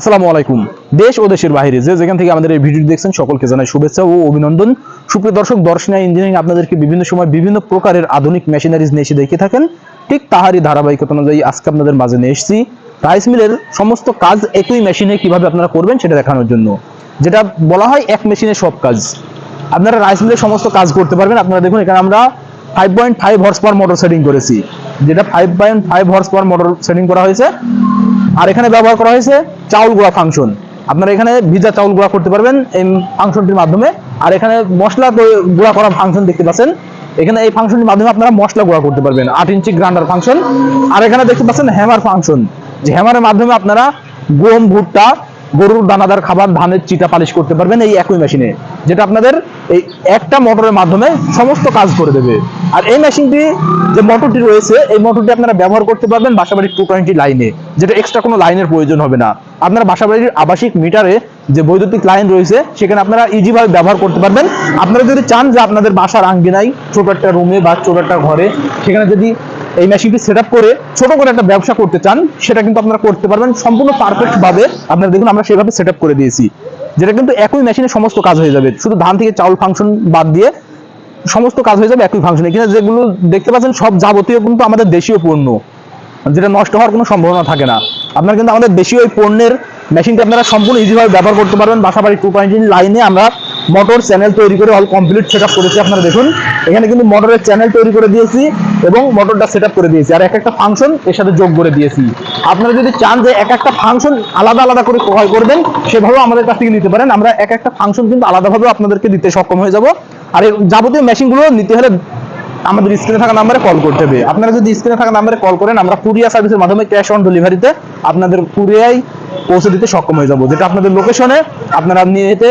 আসসালামু আলাইকুম। দেশ ও দেশের বাইরে যে যেখান থেকে আমাদের এই ভিডিও দেখছেন, সকলকে জানাই শুভেচ্ছা ও অভিনন্দন। সুপ্রিয় দর্শক, দর্শনা ইঞ্জিনিয়ারিং আপনাদেরকে বিভিন্ন সময় বিভিন্ন প্রকারের আধুনিক মেশিনারিজ নিয়ে এসে দেখে থাকেন। ঠিক তাহারই ধারাবাহিকতা অনুযায়ী আজকে আপনাদের মাঝে নিয়ে এসেছি। রাইস মিলের সমস্ত কাজ একই মেশিনে কীভাবে আপনারা করবেন সেটা দেখানোর জন্য। যেটা বলা হয় এক মেশিনে সব কাজ। আপনারা রাইস মিলের সমস্ত কাজ করতে পারবেন। আপনারা দেখুন, এখানে আমরা five point five horse power motor setting করেছি। যেটা five point five horse power motor setting করা হয়েছে। আর এখানে ব্যবহার করা হয়েছে চাউল গুঁড়া ফাংশন। আপনারা এখানে ভিজা চাউল গুঁড়া করতে পারবেন এই ফাংশনটির মাধ্যমে। আর এখানে মশলা গুঁড়া করা ফাংশন দেখতে পাচ্ছেন। এখানে এই ফাংশনটির মাধ্যমে আপনারা মশলা গুঁড়া করতে পারবেন। আট ইঞ্চি গ্রান্ডার ফাংশন। আর এখানে দেখতে পাচ্ছেন হ্যামার ফাংশন। যে হ্যামারের মাধ্যমে আপনারা গম, ভুট্টা গরুর দানাদার খাবার, ধানের চিটা পালিশ করতে পারবেন এই একই মেশিনে, যেটা আপনাদের এই একটা মোটরের মাধ্যমে সমস্ত কাজ করে দেবে। আর এই মেশিনটি যে মোটরটি রয়েছে, এই মোটরটি আপনারা ব্যবহার করতে পারবেন বাসাবাড়ির টু টোয়েন্টি লাইনে যেটা এক্সট্রা কোনো লাইনের প্রয়োজন হবে না। আপনারা বাসাবাড়ির আবাসিক মিটারে যে বৈদ্যুতিক লাইন রয়েছে, সেখানে আপনারা ইজিভাবে ব্যবহার করতে পারবেন। আপনারা যদি চান যে আপনাদের বাসার আঙ্গিনায় ছোট একটা রুমে বা ছোট একটা ঘরে, সেখানে যদি এই মেশিনটি সেট করে ছোট করে একটা ব্যবসা করতে চান, সেটা কিন্তু আপনারা করতে পারবেন সম্পূর্ণ পারফেক্ট ভাবে। আপনারা দেখুন আমরা সেভাবে সেট করে দিয়েছি। যেটা কিন্তু একই মেশিনে সমস্ত কাজ হয়ে যাবে। শুধু ধান থেকে চাউল ফাংশন বাদ দিয়ে সমস্ত কাজ হয়ে যাবে একই ফাংশনে এখানে যেগুলো দেখতে পাচ্ছেন, সব যাবতীয় কিন্তু আমাদের দেশীয় পণ্য। যেটা নষ্ট হওয়ার কোনো সম্ভাবনা থাকে না। আপনারা কিন্তু আমাদের দেশীয় ওই পণ্যের মেশিনটি আপনারা সম্পূর্ণ ইজিভাবে ব্যবহার করতে পারবেন। বাসাবাড়ি টু পয়েন্ট লাইনে আমরা মোটর চ্যানেল তৈরি করে অল কমপ্লিট সেট করেছি, আপনারা দেখুন। এখানে কিন্তু মোটরের চ্যানেল তৈরি করে দিয়েছি এবং মোটরটা সেট করে দিয়েছি। আর এক একটা ফাংশন এর সাথে যোগ করে দিয়েছি। আপনারা যদি চান যে এক একটা ফাংশন আলাদা আলাদা করে ক্রয় করবেন, সেভাবেও আমাদের কাছ থেকে নিতে পারেন। আমরা এক একটা ফাংশন কিন্তু আলাদাভাবে আপনাদেরকে দিতে সক্ষম হয়ে যাব। আর যাবতীয় মেশিনগুলো নিতে হলে আমাদের স্ক্রিনে থাকা নাম্বারে কল করতে হবে। আপনারা যদি স্ক্রিনে থাকা নাম্বারে কল করেন, আমরা কুরিয়ার সার্ভিসের মাধ্যমে ক্যাশ অন ডেলিভারিতে আপনাদের কুরিয়ায় পৌঁছে দিতে সক্ষম হয়ে যাব। যেটা আপনাদের লোকেশনে আপনারা নিয়ে যেতে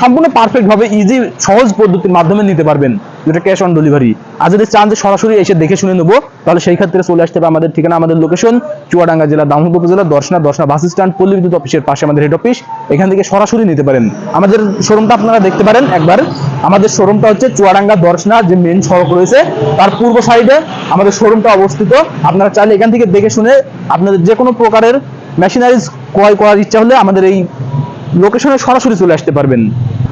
সম্পূর্ণ পারফেক্ট ভাবে ইজি সহজ পদ্ধতির মাধ্যমে নিতে পারবেন। যেটা ক্যাশ অন ডেলিভারি আর যদি চান যে সরাসরি এসে দেখে শুনে নেব, তাহলে সেই ক্ষেত্রে চলে আসতে হবে আমাদের ঠিকানা, আমাদের লোকেশন চুয়াডাঙ্গা জেলা দামোদর উপজেলা দর্শনা দর্শনা বাস স্ট্যান্ড পল্লী বিদ্যুৎ অফিসের পাশে আমাদের হেড অফিস এখান থেকে সরাসরি নিতে পারেন। আমাদের শোরুমটা আপনারা দেখতে পারেন একবার। আমাদের শোরুমটা হচ্ছে চুয়াডাঙ্গা দর্শনা, যে মেন সড়ক রয়েছে। তার পূর্ব সাইডে আমাদের শোরুমটা অবস্থিত। আপনারা চাইলে এখান থেকে দেখে শুনে আপনাদের যে কোনো প্রকারের মেশিনারিজ ক্রয় করার ইচ্ছা হলে আমাদের এই লোকেশনে সরাসরি চলে আসতে পারবেন।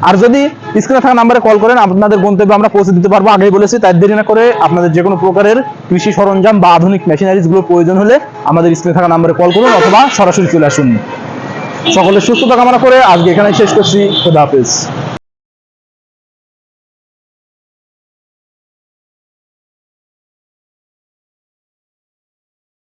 আর যদি স্ক্রিনে থাকা নাম্বারে কল করেন, আপনাদের গন্তব্যে আমরা পৌঁছে দিতে পারব, আগেই বলেছি, তাই দেরি না করে আপনাদের যে কোনো প্রকারের কৃষি সরঞ্জাম বা আধুনিক মেশিনারিজগুলো প্রয়োজন হলে আমাদের স্ক্রিনে থাকা নাম্বারে কল করুন অথবা সরাসরি চলে আসুন। সকলের সুস্থতা কামনা করে আজকে এখানে শেষ করছি। খোদা হাফেজ।